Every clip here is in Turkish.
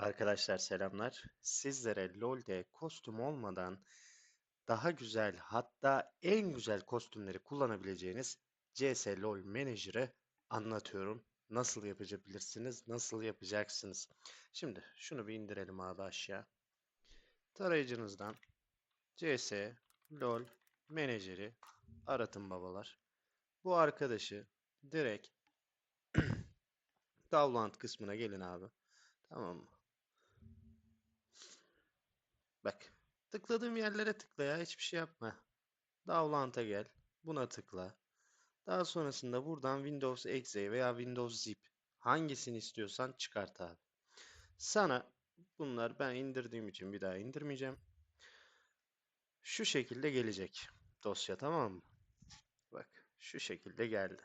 Arkadaşlar selamlar. Sizlere LoL'de kostüm olmadan daha güzel hatta en güzel kostümleri kullanabileceğiniz CS LoL Manager'ı anlatıyorum. Nasıl yapabilirsiniz, nasıl yapacaksınız. Şimdi şunu bir indirelim abi aşağı. Tarayıcınızdan CS LoL Manager'i aratın babalar. Bu arkadaşı direkt download kısmına gelin abi. Tamam mı? Bak. Tıkladığım yerlere tıkla ya. Hiçbir şey yapma. Download'a gel. Buna tıkla. Daha sonrasında buradan Windows Exe veya Windows Zip hangisini istiyorsan çıkart abi. Sana bunlar ben indirdiğim için bir daha indirmeyeceğim. Şu şekilde gelecek dosya tamam mı? Bak şu şekilde geldi.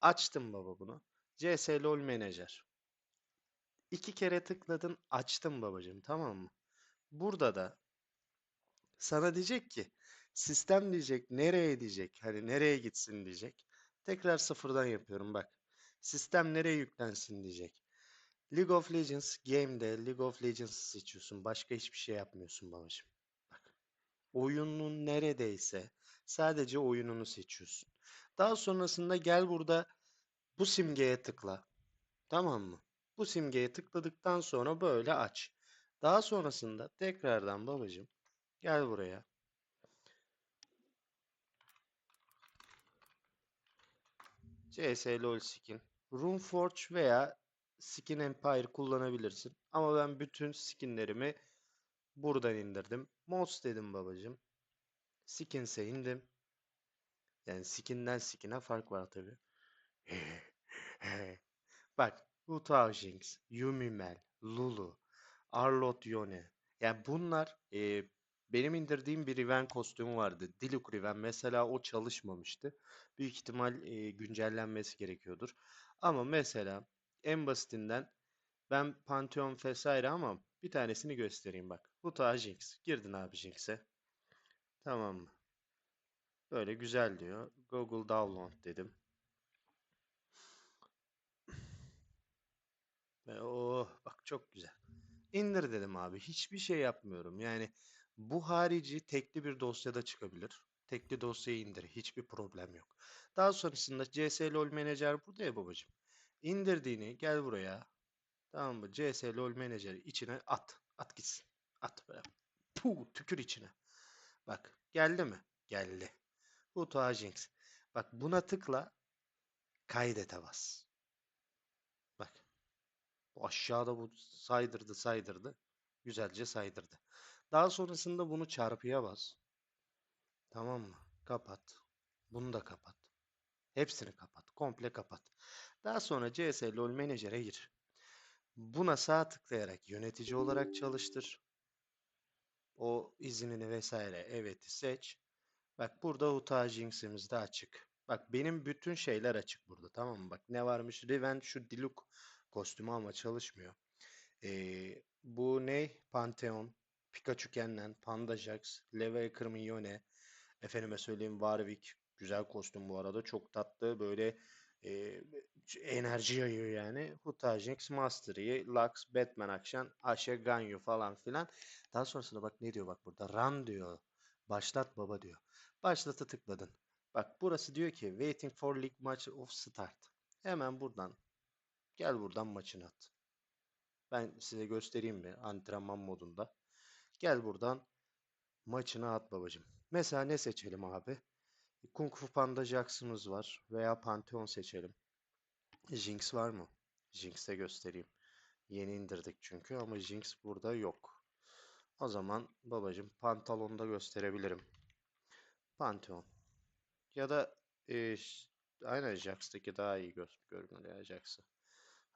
Açtım baba bunu. CS LOL Manager. İki kere tıkladın açtım babacığım tamam mı? Burada da sana diyecek ki sistem diyecek nereye diyecek hani nereye gitsin diyecek. Tekrar sıfırdan yapıyorum bak. Sistem nereye yüklensin diyecek. League of Legends game'de League of Legends'ı seçiyorsun. Başka hiçbir şey yapmıyorsun babacığım. Bak. Oyunun neredeyse sadece oyununu seçiyorsun. Daha sonrasında gel burada bu simgeye tıkla. Tamam mı? Bu simgeye tıkladıktan sonra böyle aç. Daha sonrasında tekrardan babacığım gel buraya. CS LoL skin. Runeforge veya Skin Empire kullanabilirsin. Ama ben bütün skinlerimi buradan indirdim. Mods dedim babacığım. Skins'e indim. Yani skinden skine fark var tabi. Bak, Wu Jinx, Yumi Mel, Lulu, Arlott Yone. Yani bunlar e, benim indirdiğim bir Riven kostümü vardı. Diluc Riven. Mesela o çalışmamıştı. Büyük ihtimal e, güncellenmesi gerekiyordur. Ama mesela en basitinden ben Pantheon vesaire ama bir tanesini göstereyim bak. Wu Jinx. Girdin abi Jinx'e. Tamam mı? Böyle güzel diyor. Google Download dedim. Ve oh bak çok güzel. İndir dedim abi. Hiçbir şey yapmıyorum. Yani bu harici tekli bir dosyada çıkabilir. Tekli dosyayı indir. Hiçbir problem yok. Daha sonrasında CS LoL Manager burada ya babacığım. İndirdiğini gel buraya. Tamam mı? CS LoL Manager'ı içine at. At gitsin. At böyle. Puh, tükür içine. Bak geldi mi? Geldi. Bu Jinx. Bak buna tıkla. Kaydete bas. Bu aşağıda bu saydırdı saydırdı. Güzelce saydırdı. Daha sonrasında bunu çarpıya bas. Tamam mı? Kapat. Bunu da kapat. Hepsini kapat. Komple kapat. Daha sonra CS LoL Manager'e gir. Buna sağ tıklayarak yönetici olarak çalıştır. O iznini vesaire evet'i seç. Bak burada Uta Jinx'imiz de açık. Bak benim bütün şeyler açık burada tamam mı? Bak ne varmış? Riven şu Diluc kostümü ama çalışmıyor. Ee, bu ne? Pantheon, Pikachu Kennen, Panda Jax, Level Hermione, efendime söyleyeyim Warwick. Güzel kostüm bu arada. Çok tatlı. Böyle e, enerji yayıyor yani. Hutajinx, Mastery, Lux, Batman Action, Ashe, Ganyu falan filan. Daha sonrasında bak ne diyor bak burada. Run diyor. Başlat baba diyor. Başlat'a tıkladın. Bak burası diyor ki waiting for league match of start. Hemen buradan gel buradan maçını at. Ben size göstereyim mi antrenman modunda. Gel buradan maçını at babacım. Mesela ne seçelim abi? Kung Fu Panda Jackson'ımız var veya Pantheon seçelim. Jinx var mı? Jinx'e göstereyim. Yeni indirdik çünkü ama Jinx burada yok. O zaman babacım pantolonda gösterebilirim. Pantheon. Ya da e, aynen Jax'taki daha iyi gör görünüyor Jax'ı.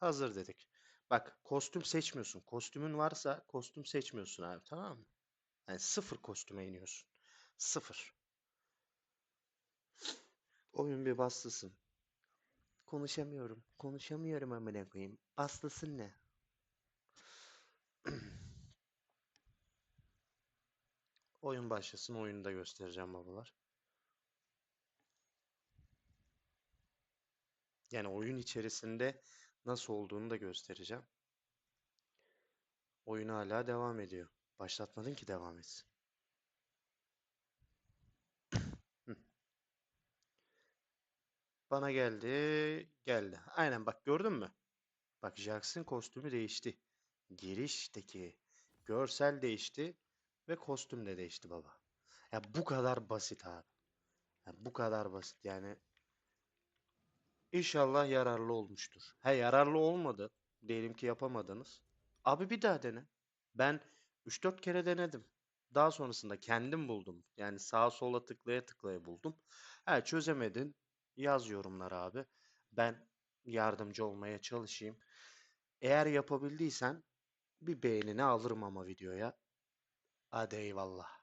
Hazır dedik. Bak kostüm seçmiyorsun. Kostümün varsa kostüm seçmiyorsun abi tamam mı? Yani sıfır kostüme iniyorsun. Sıfır. Oyun bir bastısın. Konuşamıyorum. Konuşamıyorum amına koyayım. Bastısın ne? Oyun başlasın. Oyunu da göstereceğim babalar. Yani oyun içerisinde nasıl olduğunu da göstereceğim. Oyun hala devam ediyor. Başlatmadın ki devam etsin. Bana geldi, geldi. Aynen bak gördün mü? Bak Jax'ın kostümü değişti. Girişteki görsel değişti ve kostüm de değişti baba. Ya bu kadar basit abi. Ya bu kadar basit yani. İnşallah yararlı olmuştur. He yararlı olmadı. Diyelim ki yapamadınız. Abi bir daha dene. Ben 3-4 kere denedim. Daha sonrasında kendim buldum. Yani sağa sola tıklaya tıklaya buldum. Ha çözemedin. Yaz yorumlara abi. Ben yardımcı olmaya çalışayım. Eğer yapabildiysen bir beğenini alırım ama videoya. Hadi eyvallah.